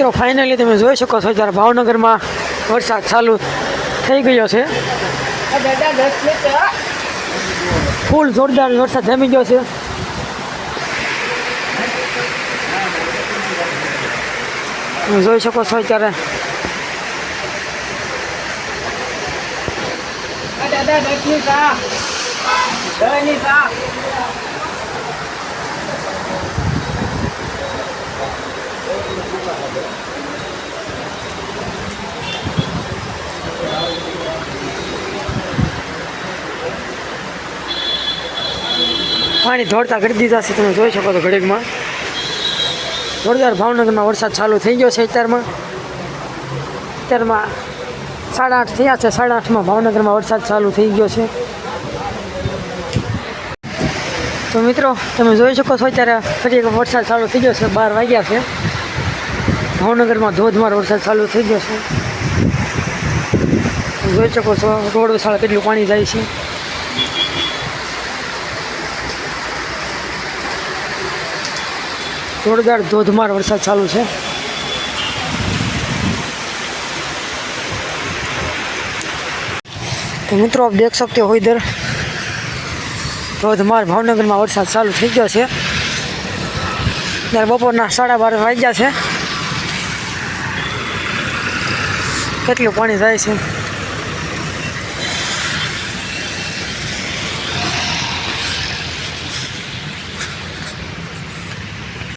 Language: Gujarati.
મિત્રો ફાઇનલી તમે જોઈ શકો છો જ્યારે ભાવનગરમાં વરસાદ ચાલુ થઈ ગયો છે. ફૂલ જોરદાર વરસાદ જમી ગયો છે. જોઈ શકો છો અત્યારે. પાણી ધોળતા કરી દીધા છે, તમે જોઈ શકો છો ઘડીકમાં. જોરદાર ભાવનગરમાં વરસાદ ચાલુ થઈ ગયો છે અત્યારમાં. અત્યારમાં સાડા આઠ થયા છે, સાડા આઠમાં ભાવનગરમાં વરસાદ ચાલુ થઈ ગયો છે. તો મિત્રો, તમે જોઈ શકો છો અત્યારે ફરી એક વરસાદ ચાલુ થઈ ગયો છે, બાર વાગ્યા છે. ભાવનગરમાં ધોધમાર વરસાદ ચાલુ થઈ ગયો છે. જોઈ શકો છો, રોડ વિશાળ કેટલું પાણી જાય છે. જોરદાર ધોધમાર વરસાદ ચાલુ છે. તો મિત્રો, આપ દેખ શકતે હો ઇધર. ધોધમાર ભાવનગરમાં વરસાદ ચાલુ થઈ ગયો છે. ત્યારે બપોરના સાડા બાર વાગ્યા છે. કેટલું પાણી જાય છે?